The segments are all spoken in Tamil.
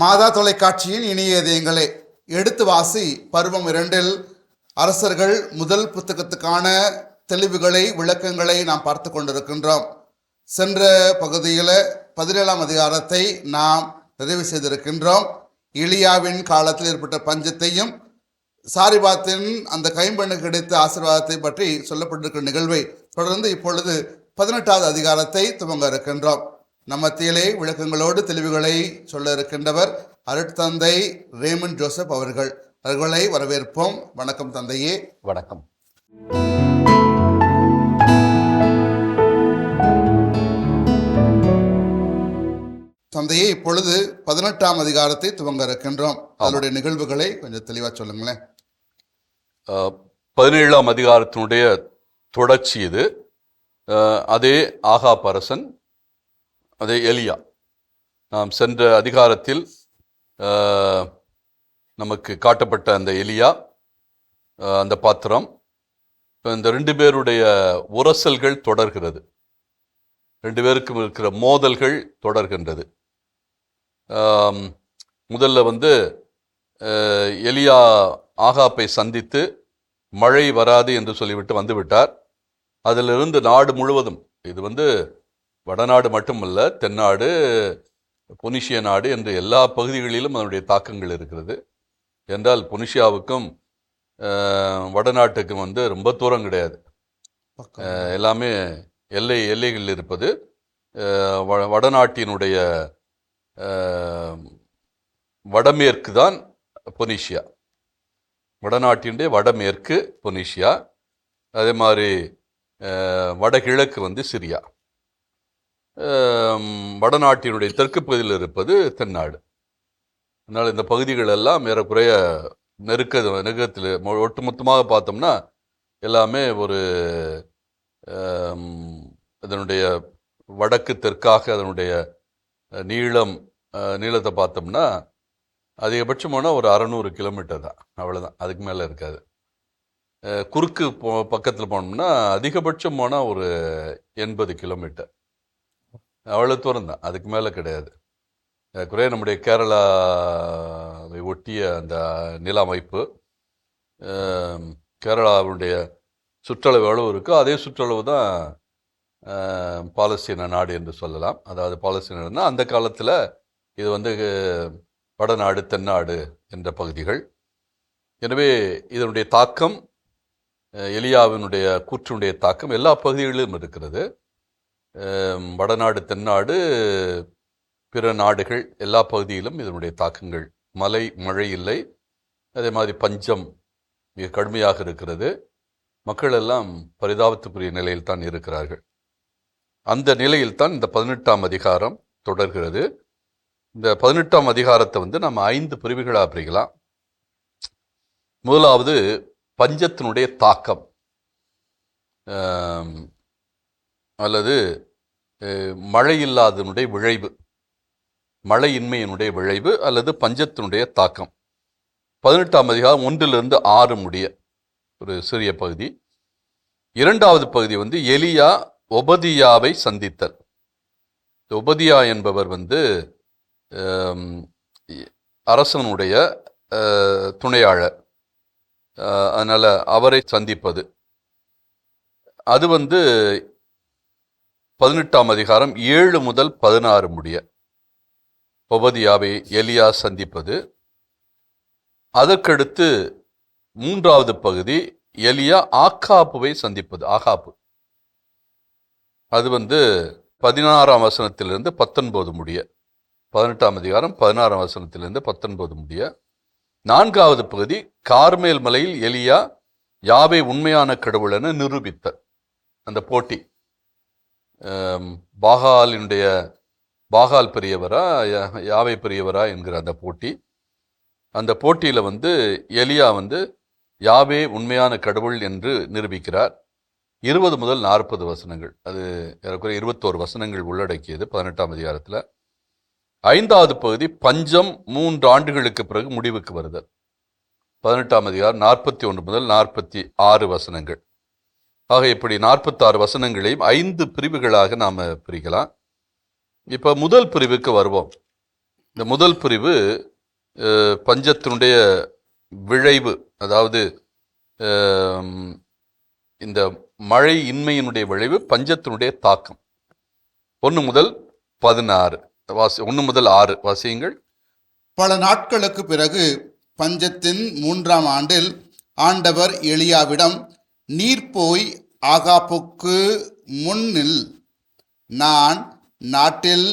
மாதா தொலைக்காட்சியின் இனிய இதயங்களே எடுத்து வாசி பருவம் இரண்டில் அரசர்கள் முதல் புத்தகத்துக்கான தெளிவுகளை விளக்கங்களை நாம் பார்த்து கொண்டிருக்கின்றோம். சென்ற பகுதியில் பதினேழாம் அதிகாரத்தை நாம் நிறைவு செய்திருக்கின்றோம். இலியாவின் காலத்தில் ஏற்பட்ட பஞ்சத்தையும் சாரிபாத்தின் அந்த கைம்பெண்ணுக்கு கிடைத்த ஆசீர்வாதத்தை பற்றி சொல்லப்பட்டிருக்கிற நிகழ்வை தொடர்ந்து இப்பொழுது பதினெட்டாவது அதிகாரத்தை துவங்க இருக்கின்றோம். நம்ம மத்தியிலே விளக்கங்களோடு தெளிவுகளை சொல்ல இருக்கின்றவர் அருட்தந்தை ரேமன் ஜோசப் அவர்கள். அவர்களை வரவேற்போம். வணக்கம் தந்தையே. வணக்கம். தந்தையே இப்பொழுது பதினெட்டாம் அதிகாரத்தை துவங்க இருக்கின்றோம். அதனுடைய நிகழ்வுகளை கொஞ்சம் தெளிவாக சொல்லுங்களேன். பதினேழாம் அதிகாரத்தினுடைய தொடர்ச்சி இது. அதே ஆகா பரசன் அதே எலியா. நாம் சென்ற அதிகாரத்தில் நமக்கு காட்டப்பட்ட அந்த எலியா அந்த பாத்திரம் இப்போ இந்த ரெண்டு பேருடைய உரசல்கள் தொடர்கிறது. ரெண்டு பேருக்கும் இருக்கிற மோதல்கள் தொடர்கின்றது. முதல்ல வந்து எலியா ஆகாப்பை சந்தித்து மழை வராது என்று சொல்லிவிட்டு வந்துவிட்டார். அதிலிருந்து நாடு முழுவதும் இது வந்து வடநாடு மட்டுமல்ல தென்னாடு பொனிஷிய நாடு என்று எல்லா பகுதிகளிலும் அதனுடைய தாக்கங்கள் இருக்கிறது. என்றால் பொனிஷியாவுக்கும் வடநாட்டுக்கும் வந்து ரொம்ப தூரம் கிடையாது. எல்லாமே எல்லை எல்லைகள் இருப்பது. வடநாட்டினுடைய வடமேற்கு தான் பொனிஷியா. வடநாட்டினுடைய வடமேற்கு பொனிஷியா. அதே மாதிரி வடகிழக்கு வந்து சிரியா. வடநாட்டினுடைய தெற்கு பகுதியில் இருப்பது தென்னாடு. அதனால் இந்த பகுதிகள் எல்லாம் ஏறக்குறைய நெருக்க நெருக்கத்தில் மொ- ஒட்டுமொத்தமாக பார்த்தோம்னா எல்லாமே ஒரு அதனுடைய இதனுடைய வடக்கு தெற்காக அதனுடைய நீளம் நீளத்தை பார்த்தோம்னா அதிகபட்சம் போனால் ஒரு அறநூறு கிலோமீட்டர் தான். அவ்வளோதான் அதுக்கு மேலே இருக்காது. குறுக்கு போ பக்கத்தில் போனோம்னா அதிகபட்சம் போனால் ஒரு எண்பது கிலோமீட்டர். அவ்வளோ தூரம் தான். அதுக்கு மேலே கிடையாது. குறைய நம்முடைய கேரளாவை ஒட்டிய அந்த நில அமைப்பு கேரளாவுடைய சுற்றளவு எவ்வளவு இருக்கோ அதே சுற்றளவு தான் பாலஸ்தீன நாடு என்று சொல்லலாம். அதாவது பாலஸ்தீனா அந்த காலத்தில் இது வந்து வடநாடு தென்னாடு என்ற பகுதிகள். எனவே இதனுடைய தாக்கம் எலியாவினுடைய கூற்றினுடைய தாக்கம் எல்லா பகுதிகளிலும் இருக்கிறது. வடநாடு தென்னாடு பிற நாடுகள் எல்லா பகுதியிலும் இதனுடைய தாக்கங்கள். மழை மழை இல்லை. அதே மாதிரி பஞ்சம் மிக கடுமையாக இருக்கிறது. மக்கள் எல்லாம் பரிதாபத்துக்குரிய நிலையில் தான் இருக்கிறார்கள். அந்த நிலையில் தான் இந்த பதினெட்டாம் அதிகாரம் தொடர்கிறது. இந்த பதினெட்டாம் அதிகாரத்தை வந்து நம்ம ஐந்து பிரிவுகளாக பிரிக்கலாம். முதலாவது பஞ்சத்தினுடைய தாக்கம். அல்லது மழையில்லாதனுடைய மழை இல்லாதனுடைய விளைவு மழையின்மையினுடைய விளைவு அல்லது பஞ்சத்தினுடைய தாக்கம். பதினெட்டாம் அதிகாரம் ஒன்றிலிருந்து ஆறு முடிய ஒரு சிறிய பகுதி. இரண்டாவது பகுதி வந்து எலியா ஒபதியாவை சந்தித்தல். ஒபதியா என்பவர் வந்து அரசனுடைய துணையாளர். அதனால் அவரை சந்திப்பது. அது வந்து பதினெட்டாம் அதிகாரம் ஏழு முதல் பதினாறு முடிய. ஒபதியாவை எலியா சந்திப்பது. அதற்கடுத்து மூன்றாவது பகுதி எலியா ஆக்காப்புவை சந்திப்பது ஆகாப்பு அது வந்து பதினாறாம் வசனத்திலிருந்து பத்தொன்பது முடிய. பதினெட்டாம் அதிகாரம் பதினாறாம் வசனத்திலிருந்து பத்தொன்பது முடிய. நான்காவது பகுதி கார்மேல் மலையில் எலியா யாவை உண்மையான கடவுள் என நிரூபித்த அந்த போட்டி. பாகாலினுடைய பாகால் பெரியவரா யாவை பெரியவரா என்கிற அந்த போட்டி. அந்த போட்டியில் வந்து எலியா வந்து யாவே உண்மையான கடவுள் என்று நிரூபிக்கிறார். இருபது முதல் நாற்பது வசனங்கள். அது ஏறக்குறைய இருபத்தோரு வசனங்கள் உள்ளடக்கியது பதினெட்டாம் அதிகாரத்தில். ஐந்தாவது பகுதி பஞ்சம் மூன்று ஆண்டுகளுக்கு பிறகு முடிவுக்கு வருது பதினெட்டாம் அதிகாரம் நாற்பத்தி ஒன்று முதல் நாற்பத்தி ஆறு வசனங்கள். ஆக இப்படி நாற்பத்தாறு வசனங்களையும் ஐந்து பிரிவுகளாக நாம் பிரிக்கலாம். இப்போ முதல் பிரிவுக்கு வருவோம். இந்த முதல் பிரிவு பஞ்சத்தினுடைய விளைவு அதாவது இந்த மழை இன்மையினுடைய விளைவு பஞ்சத்தினுடைய தாக்கம். ஒன்று முதல் பதினாறு. வாசி ஒன்று முதல் ஆறு. வாசியுங்கள். பல நாட்களுக்கு பிறகு பஞ்சத்தின் மூன்றாம் ஆண்டில் ஆண்டவர் எளியாவிடம் நீர் போய் ஆகாப்புக்கு முன்னில் நான் நாட்டில்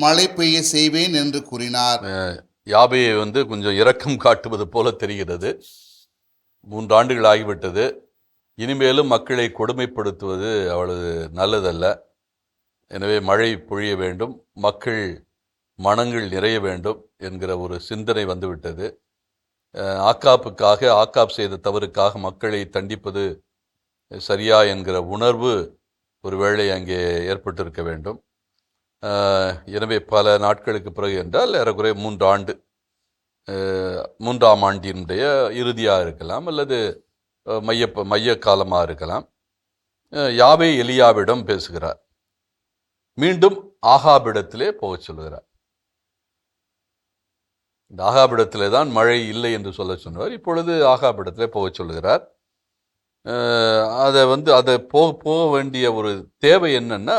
மழை பெய்ய செய்வேன் என்று கூறினார். யாபையை வந்து கொஞ்சம் இரக்கம் காட்டுவது போல தெரிகிறது. மூன்று ஆண்டுகள் ஆகிவிட்டது. இனிமேலும் மக்களை கொடுமைப்படுத்துவது அவ்வளவு நல்லதல்ல. எனவே மழை பொழிய வேண்டும் மக்கள் மனங்கள் நிறைய வேண்டும் என்கிற ஒரு சிந்தனை வந்துவிட்டது. ஆக்காப்புக்காக ஆக்காப் செய்த தவறுக்காக மக்களை தண்டிப்பது சரியா என்கிற உணர்வு ஒருவேளை அங்கே ஏற்பட்டிருக்க வேண்டும். எனவே பல நாட்களுக்கு பிறகு என்றால் ஏறக்குறைய மூன்று ஆண்டு மூன்றாம் ஆண்டினுடைய இறுதியாக இருக்கலாம் அல்லது மைய மைய காலமாக இருக்கலாம். யாவே எலியாவிடம் பேசுகிறார். மீண்டும் ஆகாபிடத்திலே போகச் சொல்கிறார். இந்த ஆகாபிடத்திலே தான் மழை இல்லை என்று சொல்ல சொன்னவர். இப்பொழுது ஆகாபிடத்திலே போகச் சொல்கிறார். அதை வந்து அதை போக போக வேண்டிய ஒரு தேவை என்னன்னா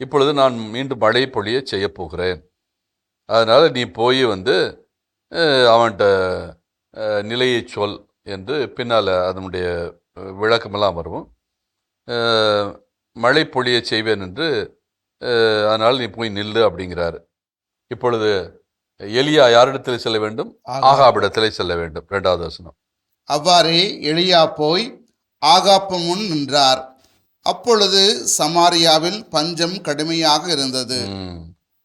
இப்பொழுது நான் மீண்டும் மழை பொழிய செய்ய போகிறேன். அதனால் நீ போய் வந்து அவன்கிட்ட நிலையை சொல் என்று பின்னால் அதனுடைய விளக்கமெல்லாம் வரும். மழை பொழிய செய்வேன் என்று அதனால் நீ போய் நில்லு அப்படிங்கிறாரு. இப்பொழுது எலியா யாரிடத்தில் செல்ல வேண்டும்? ஆகாபிடத்திலே செல்ல வேண்டும். இரண்டாவது வசனம். அவ்வாறே எலியா போய் ஆகாப்பு முன் நின்றார். அப்பொழுது சமாரியாவில் பஞ்சம் கடுமையாக இருந்தது.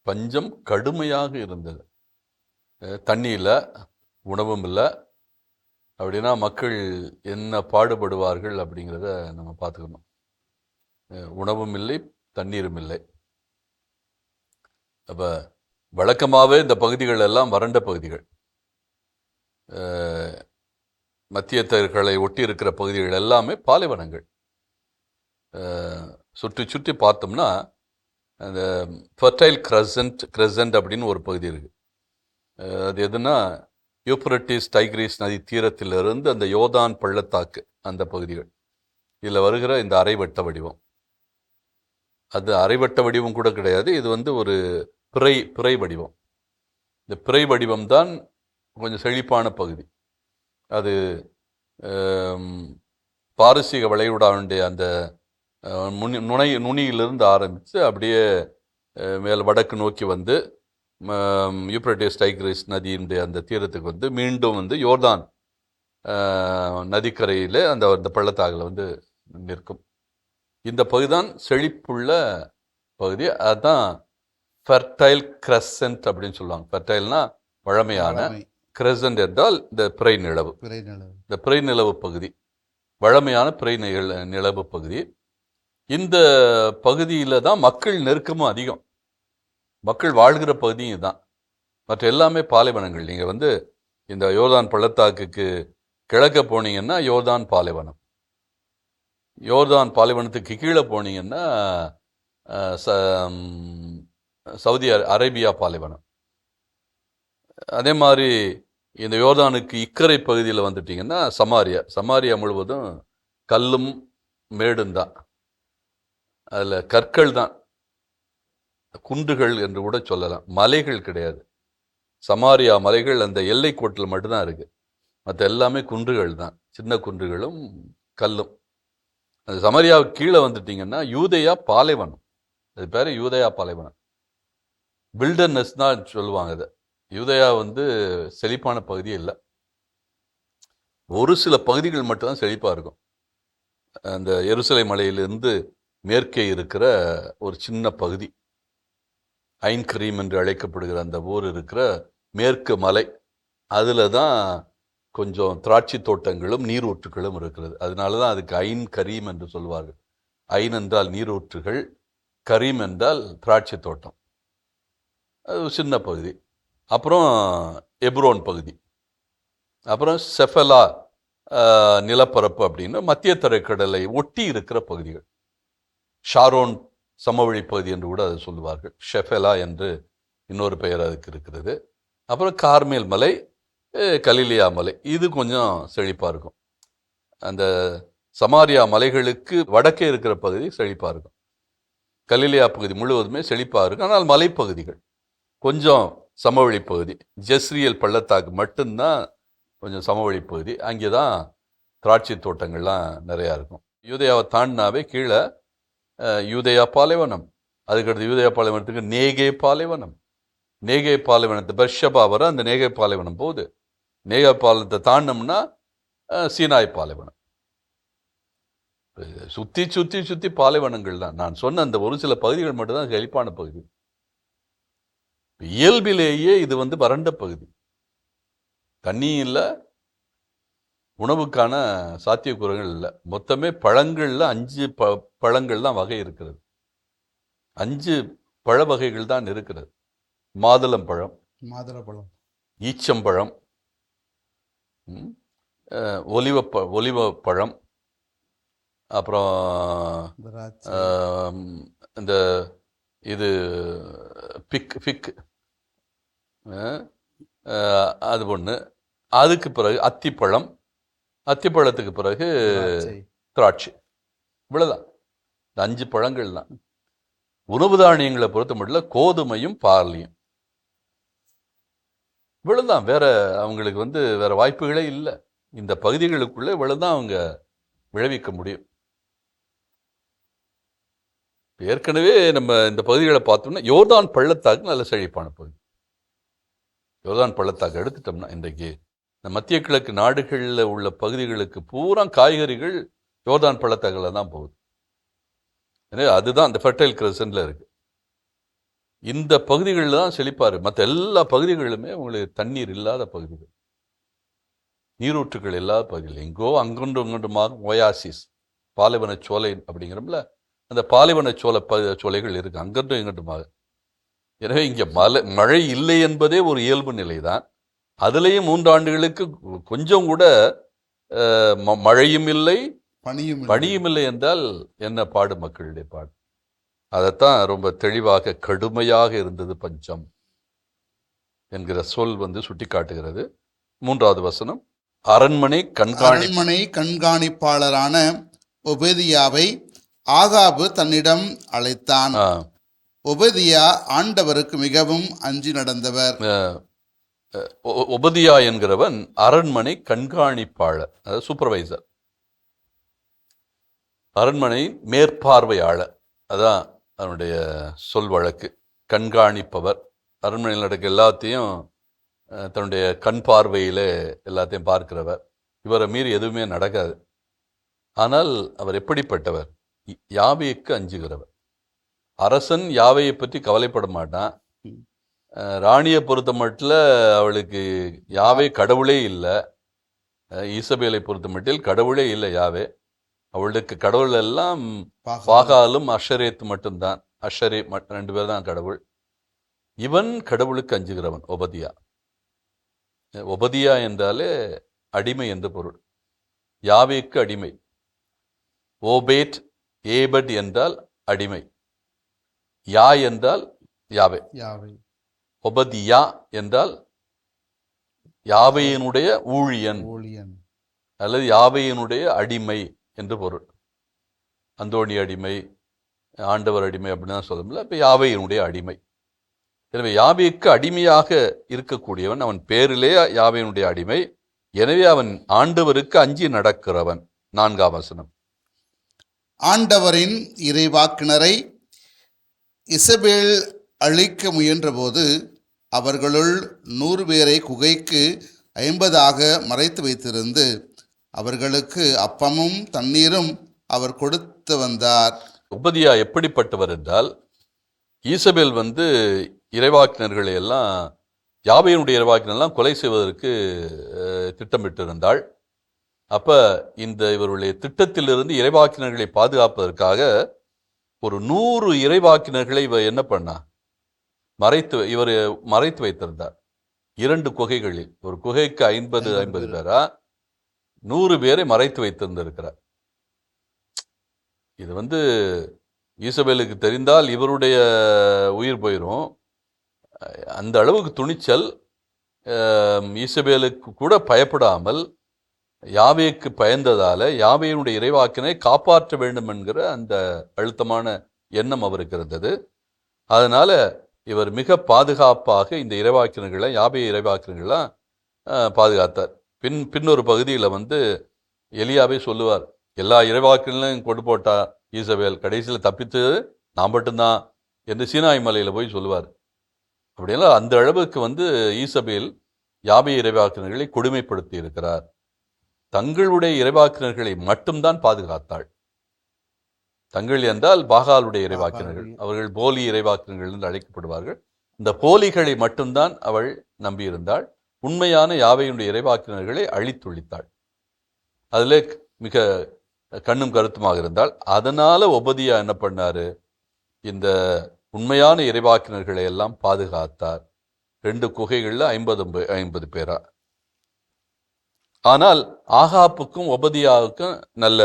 பஞ்சம் கடுமையாக இருந்தது. தண்ணி இல்லை உணவும் இல்லை. அப்படின்னா மக்கள் என்ன பாடுபடுவார்கள் அப்படிங்கிறத நம்ம பார்த்துக்கணும். உணவும் இல்லை தண்ணீரும் இல்லை. அப்போ வழக்கமாகவே இந்த பகுதிகள் எல்லாம் வறண்ட பகுதிகள். மத்திய தர்களை ஒட்டி இருக்கிற பகுதிகள் எல்லாமே பாலைவனங்கள். சுற்றி சுற்றி பார்த்தோம்னா அந்த ஃபர்டைல் கிரசன்ட் கிரசன்ட் அப்படின்னு ஒரு பகுதி இருக்குது அது எதுனா யூப்ரட்டிஸ் டைக்ரீஸ் நதி தீரத்திலிருந்து அந்த யோதான் பள்ளத்தாக்கு அந்த பகுதிகள். இதில் வருகிற இந்த அரைவட்ட வடிவம். அது அரைவட்ட வடிவம் கூட கிடையாது. இது வந்து ஒரு பிறை பிறை வடிவம். இந்த பிறை வடிவம் தான் கொஞ்சம் செழிப்பான பகுதி. அது பாரசீக வளைகுடாவுடைய அந்த முனி நுனை நுனியிலிருந்து ஆரம்பித்து அப்படியே மேல் வடக்கு நோக்கி வந்து யூப்ரட்டிஸ் டைக்ரிஸ் நதியினுடைய அந்த தீரத்துக்கு வந்து மீண்டும் வந்து யோர்தான் நதிக்கரையில் அந்த அந்த பள்ளத்தாக்கில் வந்து நிற்கும். இந்த பகுதி தான் செழிப்புள்ள பகுதி. அதுதான் ஃபெர்டைல் கிரசன்ட் அப்படின்னு சொல்லுவாங்க. ஃபெர்டைல்னா வழமையான கிரசன்ட் என்றால் இந்த பிறை நிலவு. இந்த பிறை நிலவு பகுதி. வழமையான பிறை நிலவு பகுதி. இந்த பகுதியில் தான் மக்கள் நெருக்கமும் அதிகம். மக்கள் வாழ்கிற பகுதியும் இதுதான். மற்ற எல்லாமே பாலைவனங்கள். நீங்கள் வந்து இந்த யோர்தான் பள்ளத்தாக்குக்கு கிழக்க போனீங்கன்னா யோர்தான் பாலைவனம். யோர்தான் பாலைவனத்துக்கு கீழே போனீங்கன்னா ச- சவுதி அர- அரேபியா பாலைவனம். அதே மாதிரி இந்த யோர்தானுக்கு இக்கரை பகுதியில் வந்துட்டிங்கன்னா சமாரியா. சமாரியா முழுவதும் கல்லும் மேடும் தான். அதில் கற்கள் தான். குன்றுகள் என்று கூட சொல்லலாம். மலைகள் கிடையாது. சமாரியா மலைகள் அந்த எல்லை கோட்டில் மட்டும்தான் இருக்குது மற்ற எல்லாமே குன்றுகள் தான். சின்ன குன்றுகளும் கல்லும். அந்த சமாரியாவுக்கு கீழே வந்துட்டிங்கன்னா யூதையா பாலைவனம். அது பேர் யூதையா பாலைவனம். பில்டர்னஸ் தான் சொல்லுவாங்க அதை. யூதயா வந்து செழிப்பான பகுதி இல்லை. ஒரு சில பகுதிகள் மட்டும்தான் செழிப்பாக இருக்கும். அந்த எருசலை மலையிலிருந்து மேற்கே இருக்கிற ஒரு சின்ன பகுதி ஐன் கிரீம் என்று அழைக்கப்படுகிற அந்த ஊர் இருக்கிற மேற்கு மலை அதில் தான் கொஞ்சம் திராட்சை தோட்டங்களும் நீரூற்றுகளும் இருக்கிறது. அதனால தான் அதுக்கு ஐன் கரீம் என்று சொல்வார்கள். ஐன் என்றால் நீரூற்றுகள் கரீம் என்றால் திராட்சை தோட்டம். அது சின்ன பகுதி. அப்புறம் எப்ரோன் பகுதி. அப்புறம் செஃபலா நிலப்பரப்பு அப்படின்னு மத்திய தரைக்கடலை ஒட்டி இருக்கிற பகுதிகள். ஷாரோன் சமவெளி பகுதி என்று கூட அதை சொல்லுவார்கள். ஷெஃபெலா என்று இன்னொரு பெயர் அதுக்கு இருக்கிறது. அப்புறம் கார்மேல் மலை கலிலியா மலை. இது கொஞ்சம் செழிப்பாக இருக்கும். அந்த சமாரியா மலைகளுக்கு வடக்கே இருக்கிற பகுதி செழிப்பாக இருக்கும். கலிலியா பகுதி முழுவதுமே செழிப்பாக இருக்கும். ஆனால் மலைப்பகுதிகள் கொஞ்சம் சமவெளி பகுதி. ஜெஸ்ரியல் பள்ளத்தாக்கு மட்டும்தான் கொஞ்சம் சமவெளி பகுதி. அங்கே தான் திராட்சை தோட்டங்கள்லாம் நிறையா இருக்கும். யூதயாவை தாண்டினாவே கீழே யூதயா பாலைவனம். அதுக்கடுத்து யூதயா பாலைவனத்துக்கு நேகே பாலைவனம். நேகே பாலைவனத்து பர்ஷபா வர அந்த நேகே பாலைவனம் போகுது. நேகே பாலைவனத்தை தாண்டினோம்னா சீனாய் பாலைவனம். சுற்றி சுற்றி சுற்றி பாலைவனங்கள் தான் நான் சொன்ன அந்த ஒரு சில பகுதிகள் மட்டும்தான் செழிப்பான பகுதி. இயல்பிலேயே இது வந்து வறண்ட பகுதி. தண்ணி இல்லை உணவுக்கான சாத்தியக்கூறுகள் இல்லை. மொத்தமே பழங்கள்ல அஞ்சு ப பழங்கள் தான் வகை இருக்கிறது. அஞ்சு பழ வகைகள் தான் இருக்கிறது. மாதுளம் பழம் மாதுளப்பழம் ஈச்சம்பழம் ஒலிவ ப ஒலிவ பழம் அப்புறம் இந்த இது பிக் பிக் அது ஒன்று அதுக்கு பிறகு அத்திப்பழம். அத்திப்பழத்துக்கு பிறகு திராட்சை. இவ்வளவுதான். இந்த அஞ்சு பழங்கள் தான் உணவு தானியங்களை பொறுத்த மட்டும் கோதுமையும் பார்லியும். இவ்வளவுதான். வேற அவங்களுக்கு வந்து வேற வாய்ப்புகளே இல்லை. இந்த பகுதிகளுக்குள்ள இவ்வளவுதான் அவங்க விளைவிக்க முடியும். ஏற்கனவே நம்ம இந்த பகுதிகளை பார்த்தோம்னா யோர்தான் பள்ளத்தாக்கு நல்ல செழிப்பான பகுதி. யோர்தான் பள்ளத்தாக்கு எடுத்துட்டோம்னா இன்றைக்கு இந்த மத்திய கிழக்கு நாடுகளில் உள்ள பகுதிகளுக்கு பூரா காய்கறிகள் யோர்தான் பள்ளத்தாக்கில் தான் போகுது. எனவே அதுதான் அந்த ஃபெர்டைல் கிரசன்ல இருக்கு. இந்த பகுதிகளில் தான் செழிப்பார் மற்ற எல்லா பகுதிகளுமே உங்களுக்கு தண்ணீர் இல்லாத பகுதிகள். நீரூற்றுகள் இல்லாத பகுதிகள். எங்கோ அங்கொன்று அங்கொன்றுமாக ஒயாசிஸ் பாலைவன சோலை அப்படிங்கிறோம்ல அந்த பாலைவன சோலை ப சோலைகள் இருக்குது அங்கொன்றும் இங்கொன்றுமாக எனவே இங்கே மலை மழை இல்லை என்பதே ஒரு இயல்பு நிலை தான் அதுலேயும் மூன்று ஆண்டுகளுக்கு கொஞ்சம் கூட மழையும் இல்லை இல்லை. பணியும் இல்லை என்றால் என்ன பாடு மக்களுடைய பாடு? அதைத்தான் ரொம்ப தெளிவாக கடுமையாக இருந்தது பஞ்சம் என்கிற சொல் வந்து சுட்டிக்காட்டுகிறது. மூன்றாவது வசனம் அரண்மனை கண்காணி அரண்மனை கண்காணிப்பாளரான ஒபேதியாவை ஆகாபு தன்னிடம் அழைத்தான். ஒபதியா ஆண்டவருக்கு மிகவும் அஞ்சி நடந்தவர். ஒபதியா என்கிறவன் அரண்மனை கண்காணிப்பாளர் அதாவது சூப்பர்வைசர் அரண்மனை மேற்பார்வையாளர் அதான் அவனுடைய சொல் வழக்கு. கண்காணிப்பவர். அரண்மனையில் நடக்க எல்லாத்தையும் தன்னுடைய கண் பார்வையில் எல்லாத்தையும் பார்க்கிறவர். இவரை மீறி எதுவுமே நடக்காது. ஆனால் அவர் எப்படிப்பட்டவர்? யாவைக்கு அஞ்சுகிறவர்? அரசன் யாவையை பற்றி கவலைப்பட மாட்டான். ராணியை பொறுத்த மட்டில் அவளுக்கு யாவே கடவுளே இல்லை. ஈசபேலை பொறுத்த மட்டில் கடவுளே இல்லை யாவே. அவளுக்கு கடவுள் எல்லாம் பாகா- பாகாலும் அஷரேத் மட்டும்தான். அஷரே மட் ரெண்டு பேர் தான் கடவுள். இவன் கடவுளுக்கு அஞ்சுகிறவன் ஒபதியா. ஒபதியா என்றாலே அடிமை என்று பொருள். யாவேக்கு அடிமை. ஓபேட் ஏபட் என்றால் அடிமை. யா என்றால் யாவே. யாவை. ஒபதியா என்றால் யாவையினுடைய ஊழியன். ஊழியன். அல்லது யாவையினுடைய அடிமை என்று பொருள். அந்தோணி அடிமை ஆண்டவர் அடிமை அப்படின்னு தான் சொல்லல இப்போ யாவையினுடைய அடிமை. எனவே யாவைக்கு அடிமையாக இருக்கக்கூடியவன் அவன் பேரிலே யாவையினுடைய அடிமை. எனவே அவன் ஆண்டவருக்கு அஞ்சி நடக்கிறவன். நான்காம் வசனம். ஆண்டவரின் இறைவாக்கினரை இசபேல் அழிக்க முயன்றபோது அவர்களுள் நூறு பேரை குகைக்கு ஐம்பதாக மறைத்து வைத்திருந்து அவர்களுக்கு அப்பமும் தண்ணீரும் அவர் கொடுத்து வந்தார். உபதியா எப்படிப்பட்டவர் என்றால் ஈசபேல் வந்து இறைவாக்கினர்களை எல்லாம் யாபையினுடைய இறைவாக்கினெல்லாம் கொலை செய்வதற்கு திட்டமிட்டிருந்தாள். அப்போ இந்த இவருடைய திட்டத்திலிருந்து இறைவாக்கினர்களை பாதுகாப்பதற்காக ஒரு நூறு இறைவாக்கினர்களை இவ என்ன பண்ணா? மறைத்து இவர் மறைத்து வைத்திருந்தார். இரண்டு குகைகளில் ஒரு குகைக்கு ஐம்பது ஐம்பது பேர். நூறு பேரை மறைத்து வைத்திருந்திருக்கிறார். இது வந்து ஈசபேலுக்கு தெரிந்தால் இவருடைய உயிர் போயிடும் அந்த அளவுக்கு துணிச்சல் ஈசபேலுக்கு கூட பயப்படாமல் யாவேக்கு பயந்ததால யாவையினுடைய இறைவாக்கினை காப்பாற்ற வேண்டும் என்கிற அந்த அழுத்தமான எண்ணம் அவருக்கு இருந்தது. அதனால இவர் மிக பாதுகாப்பாக இந்த இறைவாக்கினர்களை யாபைய இறைவாக்கினர்களாம் பாதுகாத்தார். பின் பின்னொரு பகுதியில் வந்து எலியாவே சொல்லுவார் எல்லா இறைவாக்கினையும் கொண்டு போட்டா ஈசவேல் கடைசியில் தப்பித்து நான் மட்டும்தான் என்று சீனாய் மலையில் போய் சொல்லுவார். அப்படின்னா அந்த அளவுக்கு வந்து ஈசபேல் யாபே இறைவாக்கினர்களை கொடுமைப்படுத்தி இருக்கிறார் தங்களுடைய இறைவாக்கினர்களை மட்டும்தான் பாதுகாத்தாள். தங்கள் என்றால் பாகாலுடைய இறைவாக்கினர்கள். அவர்கள் போலி இறைவாக்கினர்கள் என்று அழைக்கப்படுவார்கள். இந்த போலிகளை மட்டும்தான் அவள் நம்பியிருந்தாள். உண்மையான யாவையுடைய இறைவாக்கினர்களை அழித்தொழித்தாள் அதிலே மிக கண்ணும் கருத்துமாக இருந்தால் அதனால ஒபதியா என்ன பண்ணாரு? இந்த உண்மையான இறைவாக்கினர்களை எல்லாம் பாதுகாத்தார். ரெண்டு குகைகள்ல ஐம்பது ஐம்பது பேரா ஆனால் ஆகாப்புக்கும் ஒபதியாவுக்கும் நல்ல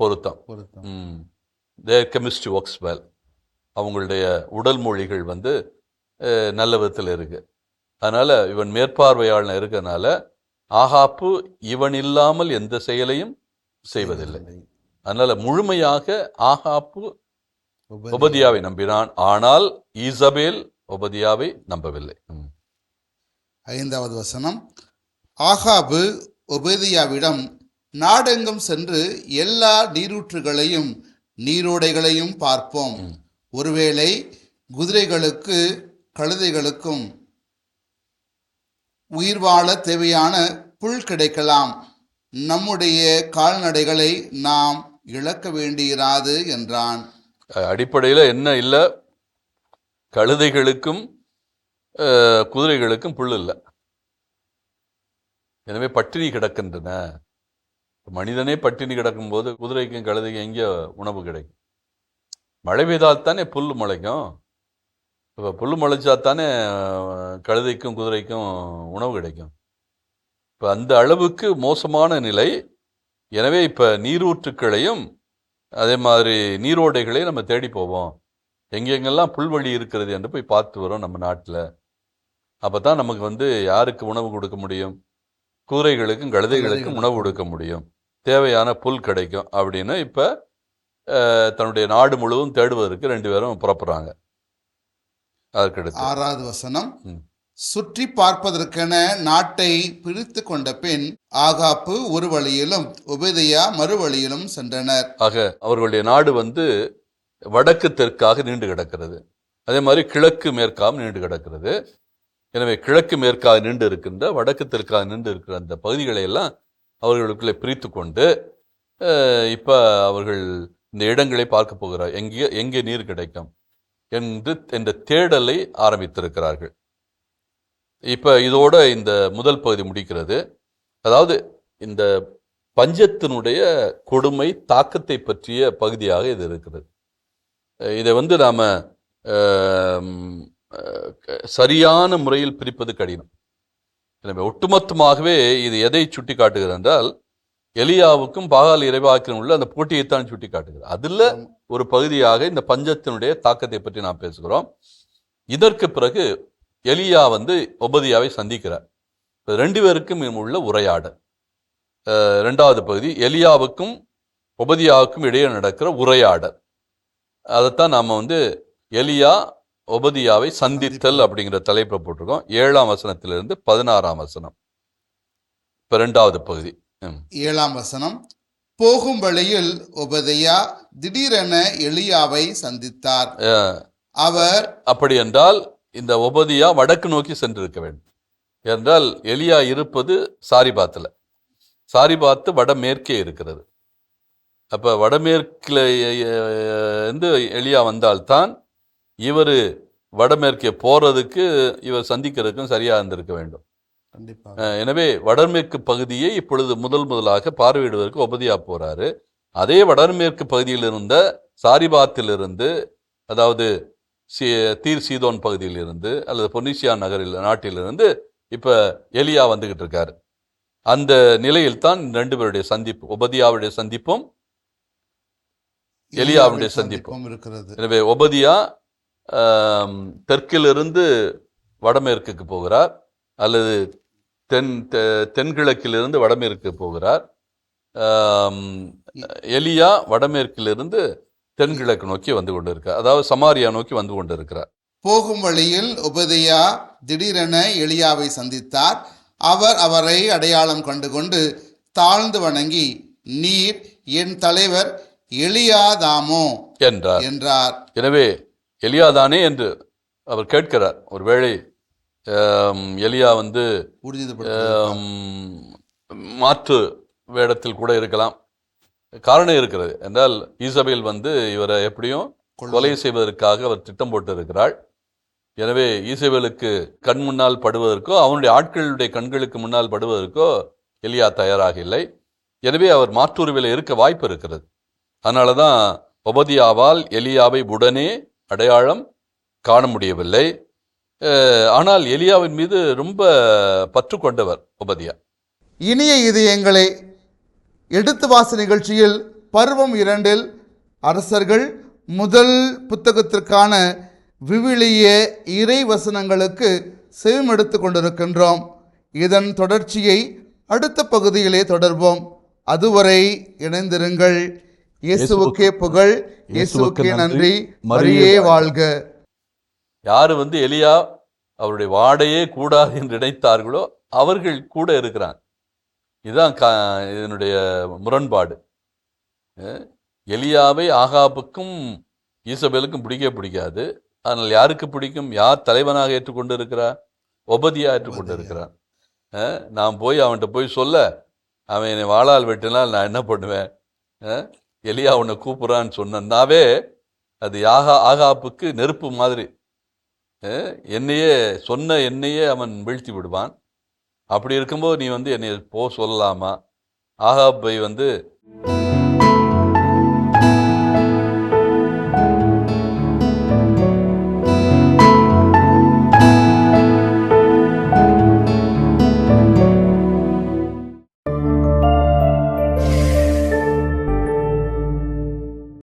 பொருத்தம். பொருத்தம். தேர் கெமிஸ்ட்ரி ஒர்க்ஸ் வெல் அவங்களுடைய உடல் மொழிகள் வந்து நல்ல விதத்தில் இருக்கு. அதனால இவன் மேற்பார்வையாளன் இருக்கறனால ஆகாப்பு இவன் இல்லாமல் எந்த செயலையும் செய்வதில்லை. அதனால முழுமையாக ஆகாப்பு ஒபதியாவை நம்பினான். ஆனால் ஈசபேல் ஒபதியாவை நம்பவில்லை. ஐந்தாவது வசனம். ஆகாபு ஒபேதியாவிடம் நாடெங்கும் சென்று எல்லா நீரூற்றுகளையும் நீரோடைகளையும் பார்ப்போம். ஒருவேளை குதிரைகளுக்கு கழுதைகளுக்கும் உயிர் வாழ தேவையான புல் கிடைக்கலாம். நம்முடைய கால்நடைகளை நாம் இழக்க வேண்டியிராது என்றான். அடிப்படையில் என்ன இல்லை? கழுதைகளுக்கும் குதிரைகளுக்கும் புல் இல்லை. எனவே பட்டினி கிடக்கின்றன. மனிதனே பட்டினி கிடக்கும்போது குதிரைக்கும் கழுதைக்கும் எங்கே உணவு கிடைக்கும். மழை பெய்தால் தானே புல் முளைக்கும். இப்போ புல் முளைச்சா தானே கழுதைக்கும் குதிரைக்கும் உணவு கிடைக்கும். இப்போ அந்த அளவுக்கு மோசமான நிலை. எனவே இப்போ நீரூற்றுக்களையும் அதே மாதிரி நீரோடைகளையும் நம்ம தேடி போவோம். எங்கெங்கெல்லாம் புல்வெளி இருக்கிறது என்று போய் பார்த்து வரோம் நம்ம நாட்டில். அப்போ தான் நமக்கு வந்து யாருக்கு உணவு கொடுக்க முடியும்? கூரைகளுக்கும் கழுதைகளுக்கும் உணவு கொடுக்க முடியும். தேவையான புல் கிடைக்கும் அப்படின்னு இப்போ தன்னுடைய நாடு முழுவதும் தேடுவதற்கு ரெண்டு பேரும் புறப்படுறாங்க. அதற்கடுத்து. ஆறாவது வசனம். சுற்றி பார்ப்பதற்கென நாட்டை பிரித்து கொண்ட பின் ஆகாப்பு ஒரு வழியிலும் உபேதையா மறு வழியிலும் சென்றனர். ஆக அவர்களுடைய நாடு வந்து வடக்கு தெற்காக நீண்டு கிடக்கிறது. அதே மாதிரி கிழக்கு மேற்காக நீண்டு கிடக்கிறது. எனவே கிழக்கு மேற்காக நீண்டு இருக்கின்ற வடக்கு தெற்காக நீண்டு இருக்கிற அந்த பகுதிகளை எல்லாம் அவர்களுக்குள்ளே பிரித்து கொண்டு இப்போ அவர்கள் இந்த இடங்களை பார்க்க போகிறார். எங்கே எங்கே நீர் கிடைக்கும் என்று இந்த தேடலை ஆரம்பித்திருக்கிறார்கள். இப்போ இதோட இந்த முதல் பகுதி முடிக்கிறது. அதாவது இந்த பஞ்சத்தினுடைய கொடுமை தாக்கத்தை பற்றிய பகுதியாக இது இருக்கிறது. இதை வந்து நாம் சரியான முறையில் பிரிப்பது கடினம். எனவே ஒட்டுமொத்தமாகவே இது எதை சுட்டி காட்டுகிறது என்றால் எலியாவுக்கும் பாகால் இறைவாக்கிலும் உள்ள அந்த போட்டியைத்தான் சுட்டி காட்டுகிறது அதுல ஒரு பகுதியாக இந்த பஞ்சத்தினுடைய தாக்கத்தை பற்றி நாம் பேசுகிறோம். இதற்கு பிறகு எலியா வந்து ஒபதியாவை சந்திக்கிறார். ரெண்டு பேருக்கும் உள்ள உரையாடல். ரெண்டாவது பகுதி எலியாவுக்கும் ஒபதியாவுக்கும் இடையே நடக்கிற உரையாடல். அதைத்தான் நாம வந்து எலியா ஒபதியாவை சந்தித்தல் அப்படிங்கிற தலைப்பை போட்டிருக்கோம். ஏழாம் வசனத்திலிருந்து பதினாறாம் வசனம். இப்ப ரெண்டாவது பகுதி. ஏழாம் வசனம் போகும் வழியில் உபதையா திடீரென எலியாவை சந்தித்தார். அவர் அப்படி என்றால் இந்த ஒபதியா வடக்கு நோக்கி சென்றிருக்க வேண்டும். என்றால் எலியா இருப்பது சாரிபாத்தில். சாரிபாத்து வடமேற்கே இருக்கிறது. அப்ப வடமேற்கில் இருந்து எலியா வந்தால்தான் இவர் வடமேற்கே போகிறதுக்கு இவர் சந்திக்கிறதுக்கும் சரியாக இருந்திருக்க வேண்டும். எனவே வடமேற்கு பகுதியை இப்பொழுது முதல் முதலாக பார்வையிடுவதற்கு ஒபதியா போறாரு. அதே வடமேற்கு பகுதியில் இருந்த சாரிபாத்திலிருந்து அதாவது சி தீர் சீதோன் பகுதியிலிருந்து அல்லது பொன்னிசியா நகரில் நாட்டிலிருந்து இப்போ எலியா வந்துகிட்டு இருக்காரு. அந்த நிலையில் தான் ரெண்டு பேருடைய சந்திப்பு ஒபதியாவுடைய சந்திப்பும் எலியாவுடைய சந்திப்பும். இருக்கிறது. எனவே ஒபதியா ஆம், தெற்கிலிருந்து வடமேற்குக்கு போகிறார் அல்லது தென் தென்கிழக்கிலிருந்து வடமேற்கு போகிறார். எலியா வடமேற்கிலிருந்து தென்கிழக்கு நோக்கி வந்து கொண்டிருக்கார் அதாவது சமாரியா நோக்கி வந்து கொண்டிருக்கிறார். போகும் வழியில் உபதியா திடீரென எலியாவை சந்தித்தார். அவர் அவரை அடையாளம் கண்டுகொண்டு தாழ்ந்து வணங்கி நீர் என் தலைவர் எலியாதாமோ? என்றார். என்றார். எனவே எலியாதானே என்று அவர் கேட்கிறார். ஒருவேளை ஆம், எலியா வந்து மாற்று வேடத்தில் கூட இருக்கலாம். காரணம் இருக்கிறது என்றால் ஈசபேல் வந்து இவரை எப்படியும் கொலை செய்வதற்காக அவர் திட்டம் போட்டு இருக்கிறாள் எனவே ஈசபேலுக்கு கண் முன்னால் படுவதற்கோ அவனுடைய ஆட்களுடைய கண்களுக்கு முன்னால் படுவதற்கோ எலியா தயாராக இல்லை. எனவே அவர் மாற்றுருவில் இருக்க வாய்ப்பு இருக்கிறது. அதனால தான் ஒபதியாவால் எலியாவை உடனே அடையாளம் காண முடியவில்லை ஆனால் எலியாவின் மீது ரொம்ப பற்று கொண்டவர் உபதியா. இனிய இதயங்களை எடுத்து வாசி நிகழ்ச்சியில் பருவம் இரண்டில் அரசர்கள் முதல் புத்தகத்திற்கான விவிலிய இறை வசனங்களுக்கு செவிமெடுத்து கொண்டிருக்கின்றோம். இதன் தொடர்ச்சியை அடுத்த பகுதியிலே தொடர்வோம். அதுவரை இணைந்திருங்கள். இயேசுவுக்கே புகழ் இயேசுவுக்கே நன்றி. மரியே வாழ்க. யார் வந்து எலியா அவருடைய வாடையே கூடாது என்று நினைத்தார்களோ அவர்கள் கூட இருக்கிறான். இதுதான் கா இதனுடைய முரண்பாடு. எலியாவை ஆகாபுக்கும் ஈசபேலுக்கும் பிடிக்கவே பிடிக்காது. ஆனால் யாருக்கு பிடிக்கும்? யார் தலைவனாக ஏற்றுக்கொண்டு இருக்கிறார் ஒபதியா. ஏற்றுக்கொண்டு இருக்கிறான் நான் போய் அவன்கிட்ட போய் சொல்ல அவன் என்னை வாளால் வெட்டினால் நான் என்ன பண்ணுவேன்? எலியா உன்னை கூப்பிட்றான்னு சொன்னாவே அது யாகா ஆகாப்புக்கு நெருப்பு மாதிரி. என்னையே சொன்ன என்னையே அவன் வீழ்த்தி விடுவான். அப்படி இருக்கும்போது நீ வந்து என்னை போ சொல்லலாமா? ஆகாப்பை வந்து